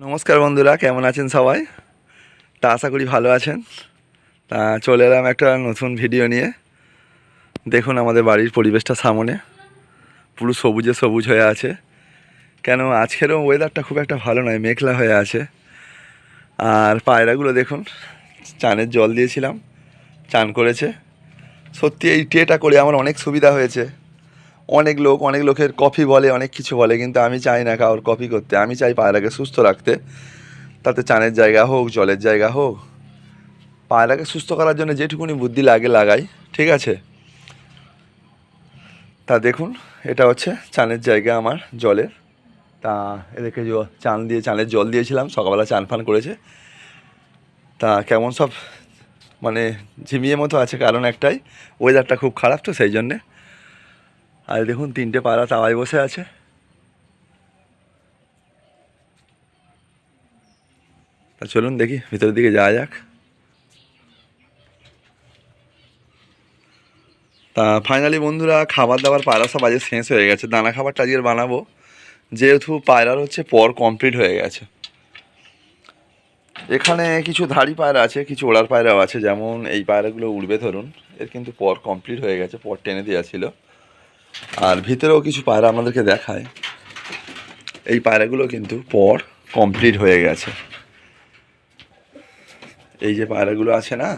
নমস্কার বন্ধুরা, কেমন আছেন সবাই? তা আশা করি ভালো আছেন। তা চলে এলাম একটা নতুন ভিডিও নিয়ে। দেখুন আমাদের বাড়ির পরিবেশটা সামনে। পুরো সবুজে সবুজ হয়ে আছে। কেন, আজকেরও ওয়েদারটা খুব একটা ভালো নয়, মেঘলা হয়ে আছে। আর পায়রাগুলো দেখুন, চানের জল দিয়েছিলাম, চান করেছে। সত্যি এই ট্রেটা করে আমার অনেক সুবিধা হয়েছে। অনেক লোক, অনেক লোকের কফি বলে, অনেক কিছু বলে, কিন্তু আমি চাই না কারোর কফি করতে। আমি চাই পায়রাকে সুস্থ রাখতে। তাতে চানের জায়গা হোক, জলের জায়গা হোক। পায়রাকে সুস্থ করার জন্য যেটুকুনি বুদ্ধি লাগে, লাগাই, ঠিক আছে? তা দেখুন, এটা হচ্ছে চানের জায়গা আমার জলের। তা এদেরকে চান দিয়ে, চানের জল দিয়েছিলাম, সকালবেলা চান ফান করেছে। তা কেমন সব মানে ঝিমিয়ে মতো আছে, কারণ একটাই ওয়েদারটা খুব খারাপ তো, সেই জন্যে। আর দেখুন, তিনটে পায়রা তাওয়ায় বসে আছে। তা চলুন দেখি, ভিতরের দিকে যাওয়া যাক। তা ফাইনালি বন্ধুরা, খাবার দাবার, পায়রা সব আজকে শেষ হয়ে গেছে। দানা খাবারটা আজকে বানাবো। যেহেতু পায়রার হচ্ছে পর কমপ্লিট হয়ে গেছে। এখানে কিছু ধাড়ি পায়রা আছে, কিছু ওড়ার পায়রাও আছে। যেমন এই পায়রাগুলো উড়বে ধরুন, এর কিন্তু পর কমপ্লিট হয়ে গেছে, পর টেনে দেওয়া ছিল। আর ভিতরেও কিছু পায়রা আমাদেরকে দেখায়। এই পায়রাগুলো কিন্তু পর কমপ্লিট হয়ে গেছে। এই যে পায়রাগুলো আছে না,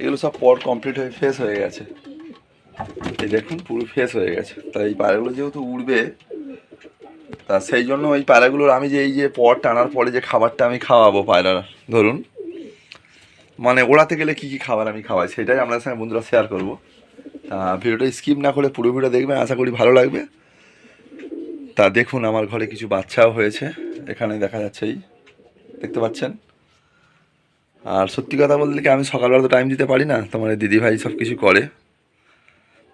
এগুলো সব পর কমপ্লিট হয়ে ফেস হয়ে গেছে। এই দেখুন, পুরো ফেস হয়ে গেছে। তা এই পায়রাগুলো যেহেতু উড়বে, তা সেই জন্য ওই পায়রাগুলোর আমি যে এই যে পর টানার পরে যে খাবারটা আমি খাওয়াবো পায়রার, ধরুন। মানে ওড়াতে গেলে কী কী খাবার আমি খাওয়াই, সেটাই আপনাদের সঙ্গে বন্ধুরা শেয়ার করব। ভিডিওটা স্কিপ না করে পুরো ভিডিও দেখবেন, আশা করি ভালো লাগবে। তা দেখুন, আমার ঘরে কিছু বাচ্চাও হয়েছে, এখানে দেখা যাচ্ছে দেখতে পাচ্ছেন? আর সত্যি কথা বলতে কি, আমি সকালবেলা তো টাইম দিতে পারি না তোমার দিদিভাই সব কিছু করে।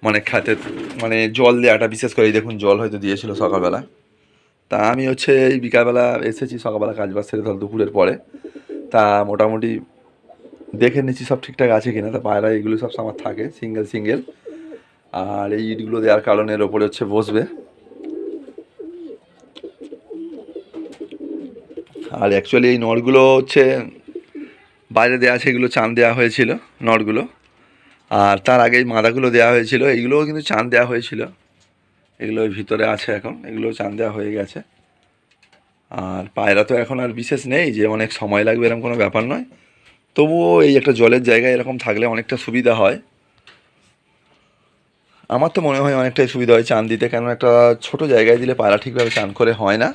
মানে খাতে মানে জল দেওয়াটা বিশেষ করে দেখুন জল হয়তো দিয়েছিল সকালবেলা। তা আমি হচ্ছে এই বিকালবেলা এসেছি, সকালবেলা কাজ বাজ সেরে ধর দুপুরের পরে। তা মোটামুটি দেখে নিচ্ছি সব ঠিকঠাক আছে কিনা, তা পায়রা এগুলো সব আমার থাকে সিঙ্গেল সিঙ্গেল আর এই ইটগুলো দেওয়ার কারণে এর ওপরে হচ্ছে বসবে। আর অ্যাকচুয়ালি এই নটগুলো হচ্ছে বাইরে দেওয়া আছে, এগুলো চান দেওয়া হয়েছিল নটগুলো আর তার আগে এই মাদাগুলো দেওয়া হয়েছিল, এইগুলোও কিন্তু চান দেওয়া হয়েছিল। এগুলো ভিতরে আছে এখন, এগুলো চান দেওয়া হয়ে গেছে। আর পায়রা তো এখন আর বিশেষ নেই, যে অনেক সময় লাগবে এরকম কোনো ব্যাপার নয়। তবুও এই একটা জলের জায়গায় এরকম থাকলে অনেকটা সুবিধা হয়। আমার তো মনে হয় অনেকটাই সুবিধা হয় চান দিতে কেন একটা ছোট জায়গায় দিলে পায়রা ঠিকভাবে চান করে হয় না।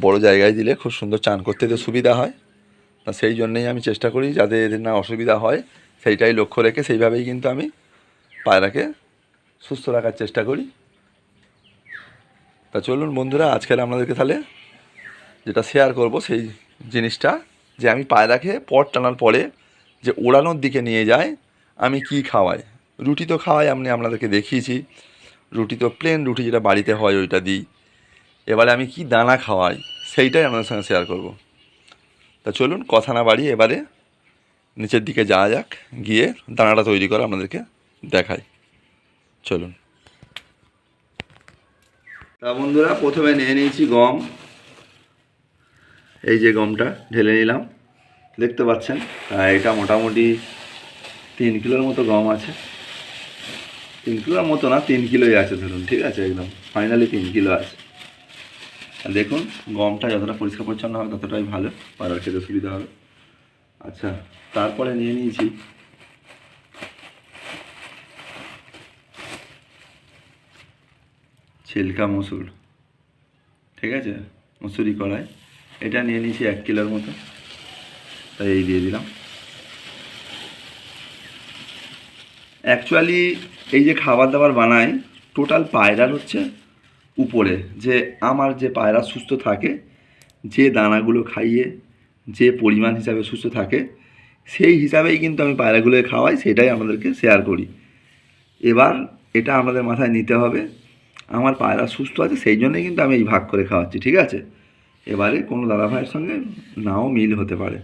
বড় জায়গায় দিলে খুব সুন্দর চান করতে তো সুবিধা হয়। তা সেই জন্যেই আমি চেষ্টা করি যাতে এদের না অসুবিধা হয়। সেইটাই লক্ষ্য রেখে সেইভাবেই কিন্তু আমি পায়রাকে সুস্থ রাখার চেষ্টা করি। তা চলুন বন্ধুরা আজকাল আপনাদেরকে তাহলে যেটা শেয়ার করব সেই জিনিসটা যে আমি পায়রাকে পট টানার পরে যে ওড়ানোর দিকে নিয়ে যায় আমি কি খাওয়াই? রুটি তো খাওয়াই আমি, আপনাদেরকে দেখিয়েছি। রুটি তো প্লেন রুটি যেটা বাড়িতে হয় ওইটা দিই। এবারে আমি কি দানা খাওয়াই, সেইটাই আপনাদের সঙ্গে শেয়ার করব। তা চলুন, কথা না বাড়ি এবারে নিচের দিকে যাওয়া যাক, গিয়ে দানাটা তৈরি করা আপনাদেরকে দেখাই। চলুন। তা বন্ধুরা, প্রথমে নিয়ে নিয়েছি গম। এই যে গমটা ঢেলে নিলাম। দেখতে পাচ্ছেন এটা মোটামুটি তিন কিলোর মতো গম আছে। তিন কিলোর মতো না, তিন কিলোই আছে ধরুন, ঠিক আছে একদম ফাইনালি তিন কিলো আছে। আর দেখুন, গমটা যতটা পরিষ্কার পরিচ্ছন্ন হবে, ততটাই ভালো, পাড়ার খেতে সুবিধা হবে। আচ্ছা তারপরে নিয়ে নিয়েছি। ছিলকা মসুর, ঠিক আছে, মসুরি কড়াই। এটা নিয়ে নিয়েছি এক কিলোর মতো, তাই এই দিয়ে দিলাম। অ্যাকচুয়ালি এই যে খাবার দাবার বানাই টোটাল পায়রার হচ্ছে উপরে। যে আমার যে পায়রা সুস্থ থাকে, যে দানাগুলো খাইয়ে যে পরিমাণ হিসাবে সুস্থ থাকে, সেই হিসাবেই কিন্তু আমি পায়রাগুলোকে খাওয়াই, সেটাই আমাদেরকে শেয়ার করি। এবার এটা আমাদের মাথায় নিতে হবে, আমার পায়রা সুস্থ আছে, সেই জন্যই কিন্তু আমি এই ভাগ করে খাওয়াচ্ছি, ঠিক আছে? এবারে কোনো দাদা ভাইয়ের সঙ্গে নাও মিল হতে পারে,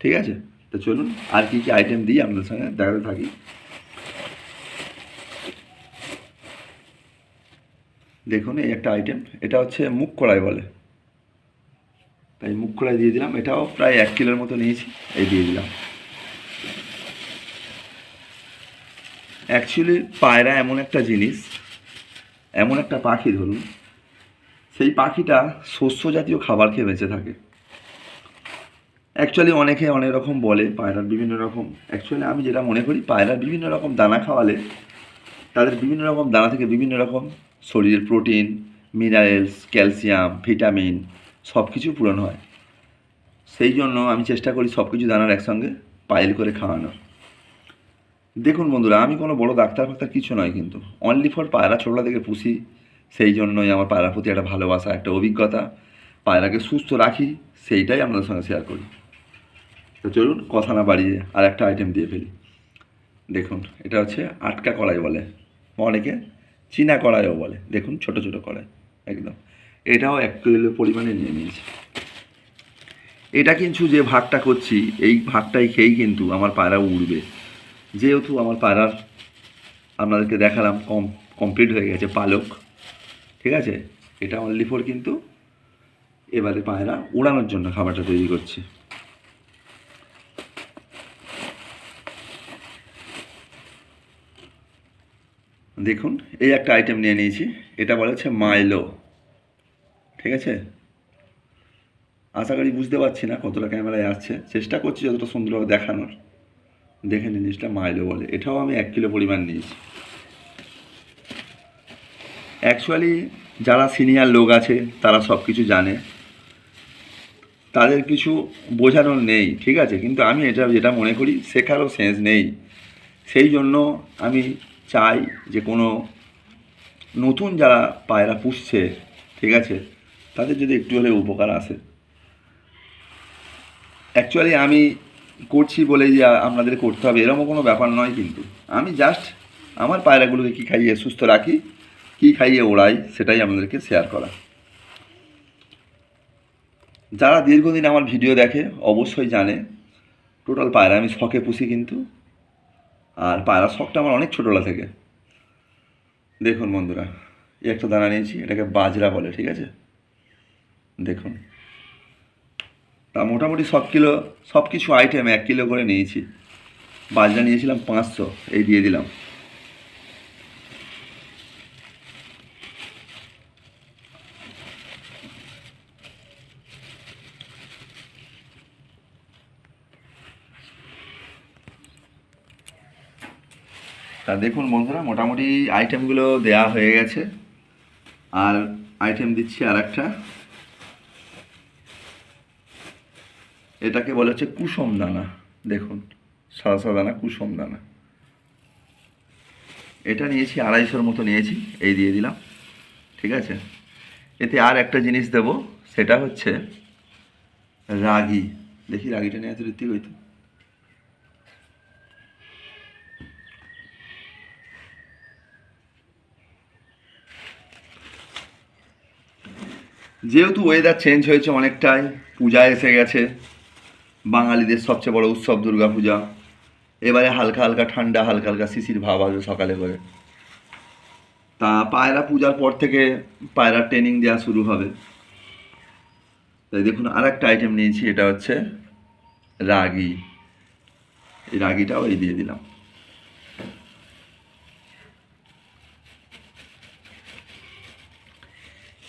ঠিক আছে? তো চলুন, আর কী কী আইটেম দিই আপনাদের সঙ্গে, দেখাতে থাকি। দেখুন, এই একটা আইটেম এটা হচ্ছে মুখ কড়াই বলে। তাই মুখ কড়াই দিয়ে দিলাম, এটাও প্রায় এক কিলোর মতো নিয়েছি, এই দিয়ে দিলাম। অ্যাকচুয়ালি পায়রা এমন একটা জিনিস, এমন একটা পাখি ধরুন, সেই পাখিটা শস্য জাতীয় খাবার খেয়ে বেঁচে থাকে। অ্যাকচুয়ালি অনেকে অনেক রকম বলে, পায়রার বিভিন্ন রকম। অ্যাকচুয়ালি আমি যেটা মনে করি, পায়রার বিভিন্ন রকম দানা খাওয়ালে, তাদের বিভিন্ন রকম দানা থেকে বিভিন্ন রকম শরীরের প্রোটিন, মিনারেলস, ক্যালসিয়াম, ভিটামিন সব কিছু পূরণ হয়। সেই জন্য আমি চেষ্টা করি সব কিছু দানার একসঙ্গে পাইল করে খাওয়ানোর। দেখুন বন্ধুরা, আমি কোনো বড় ডাক্তার ফাক্তার কিছু নয় কিন্তু। অনলি ফর পায়রা ছোটলা থেকে পুষি, সেই জন্যই আমার পায়রার প্রতি একটা ভালোবাসা, একটা অভিজ্ঞতা। পায়রাকে সুস্থ রাখি, সেইটাই আপনাদের সঙ্গে শেয়ার করি। তো চলুন, কথা না বাড়িয়ে আর একটা আইটেম দিয়ে ফেলি। দেখুন, এটা হচ্ছে আটকা কড়াই বলে। অনেকে চীনা কড়াইও বলে। দেখুন, ছোট ছোট কড়াই, একদম। এটাও এক কিলো পরিমাণে নিয়ে নিয়েছি। এটা কিন্তু যে ভাতটা করছি, এই ভাতটাই খেয়েই কিন্তু আমার পায়রা উড়বে। যেহেতু আমার পায়রার আপনাদেরকে দেখালাম, কম কমপ্লিট হয়ে গেছে পালক, ঠিক আছে? এটা অনলি ফোর কিন্তু এবারে পায়রা উড়ানোর জন্য খাবারটা তৈরি করছি। দেখুন, এই একটা আইটেম নিয়ে নিয়েছি। এটা বলা হচ্ছে মাইলো ঠিক আছে? আশা করি বুঝতে পারছি না কতটা ক্যামেরায় আসছে। চেষ্টা করছি যতটা সুন্দরভাবে দেখানোর। দেখে নিন জিনিসটা মাইলো বলে। এটাও আমি এক কিলো পরিমাণ নিয়েছি। অ্যাকচুয়ালি যারা সিনিয়র লোক আছে, তারা সব কিছু জানে। তাদের কিছু বোঝানোর নেই, ঠিক আছে? কিন্তু আমি এটা, যেটা মনে করি, শেখারও সেন্স নেই। সেই জন্য আমি চাই যে কোনো নতুন যারা পায়রা পুষছে, ঠিক আছে, তাদের যদি একটু হলে উপকার আসে। অ্যাকচুয়ালি আমি করছি বলে যে আপনাদের করতে হবে, এরকম কোনো ব্যাপার নয় কিন্তু। আমি জাস্ট আমার পায়রাগুলোকে কী খাইয়ে সুস্থ রাখি, কী খাইয়ে ওড়াই, সেটাই আপনাদেরকে শেয়ার করা। যারা দীর্ঘদিন আমার ভিডিও দেখে, অবশ্যই জানে টোটাল পায়রা আমি শখে পুষি কিন্তু। আর পায়রা শখটা আমার অনেক ছোটোবেলা থেকে। দেখুন বন্ধুরা, এই একটা দানা নিয়েছি, এটাকে বাজরা বলে, ঠিক আছে? দেখুন। তা মোটামুটি সব কিলো, সব কিছু আইটেম এক কিলো করে নিয়েছি। বাজরা নিয়েছিলাম পাঁচশো, এই দিয়ে দিলাম। দেখুন বন্ধুরা, মোটামুটি আইটেমগুলো দেয়া হয়ে গেছে। আর আইটেম দিচ্ছি আর একটা এটাকে বলে হচ্ছে কুসুম দানা। দেখুন সাদা সাদা দানা কুসুম দানা। এটা নিয়েছি, আড়াইশোর মতো নিয়েছি, এই দিয়ে দিলাম। ঠিক আছে? এতে আর একটা জিনিস দেব, সেটা হচ্ছে রাগি। দেখি রাগিটা নিয়ে এত ঋত্বিক হইতো যেহেতু ওয়েদার চেঞ্জ হয়েছে অনেকটাই, পূজা এসে গেছে, বাঙালিদের সবচেয়ে বড় উৎসব দুর্গা পূজা। এবারে হালকা হালকা ঠান্ডা, হালকা হালকা শিশির ভাব আসবে সকালে করে। তা পায়রা পূজার পর থেকে পায়রা ট্রেনিং দেওয়া শুরু হবে। তাই দেখুন আর একটা আইটেম নিয়েছি, এটা হচ্ছে রাগি। এই রাগিটাও এই দিয়ে দিলাম।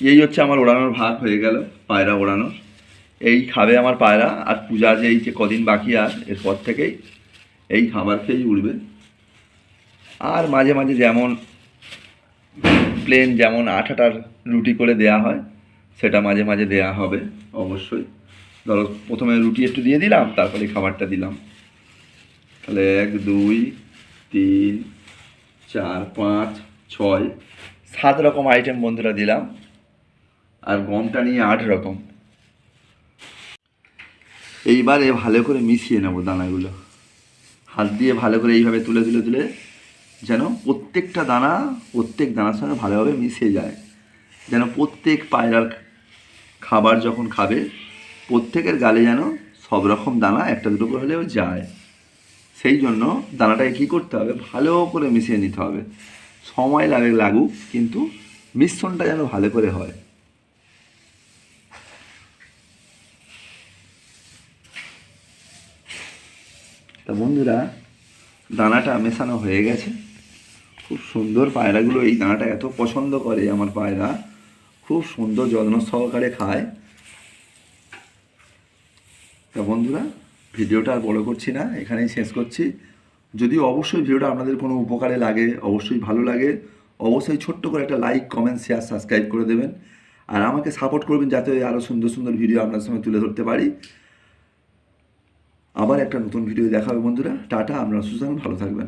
এই হচ্ছে আমার ওড়ানোর ভাগ হয়ে গেল, পায়রা ওড়ানোর এই খাবে আমার পায়রা, আর পূজা যে এই যে কদিন বাকি আর, এরপর থেকেই এই খাবার খেয়েই উঠবে। আর মাঝে মাঝে যেমন প্লেন যেমন আঠাটার রুটি করে দেয়া হয়, সেটা মাঝে মাঝে দেয়া হবে, অবশ্যই। ধরো, প্রথমে রুটি একটু দিয়ে দিলাম, তারপরে খাবারটা দিলাম। তাহলে এক, দুই, তিন, চার, পাঁচ, ছয়, সাত রকম আইটেম বন্ধুরা দিলাম। আর গমটা নিয়ে আট রকম। এইবারে ভালো করে মিশিয়ে নেব দানাগুলো। হাত দিয়ে ভালো করে এইভাবে তুলে তুলে তুলে যেন প্রত্যেকটা দানা, প্রত্যেক দানার সঙ্গে ভালোভাবে মিশে যায়। যেন প্রত্যেক পায়রার খাবার যখন খাবে, প্রত্যেকের গালে যেন সব রকম দানা একটা দুটো করে হলেও যায়। সেই জন্য দানাটাকে কী করতে হবে? ভালো করে মিশিয়ে নিতে হবে। সময় লাগে লাগুক, কিন্তু মিশ্রণটা যেন ভালো করে হয়। তা বন্ধুরা, দানাটা মেশানো হয়ে গেছে। খুব সুন্দর পায়রাগুলো এই দানাটা এত পছন্দ করে আমার পায়রা। খুব সুন্দর যত্ন সহকারে খায়। তা বন্ধুরা, ভিডিওটা আর বড় করছি না, এখানেই শেষ করছি। যদি অবশ্যই ভিডিওটা আপনাদের কোনো উপকারে লাগে, অবশ্যই ভালো লাগে, অবশ্যই ছোট্ট করে একটা লাইক কমেন্ট শেয়ার সাবস্ক্রাইব করে দেবেন। আর আমাকে সাপোর্ট করবেন যাতে আরও সুন্দর সুন্দর ভিডিও আপনার সঙ্গে তুলে ধরতে পারি। আবার একটা নতুন ভিডিও দেখাবে বন্ধুরা। টাটা আপনারা সুস্থ ভালো থাকবেন।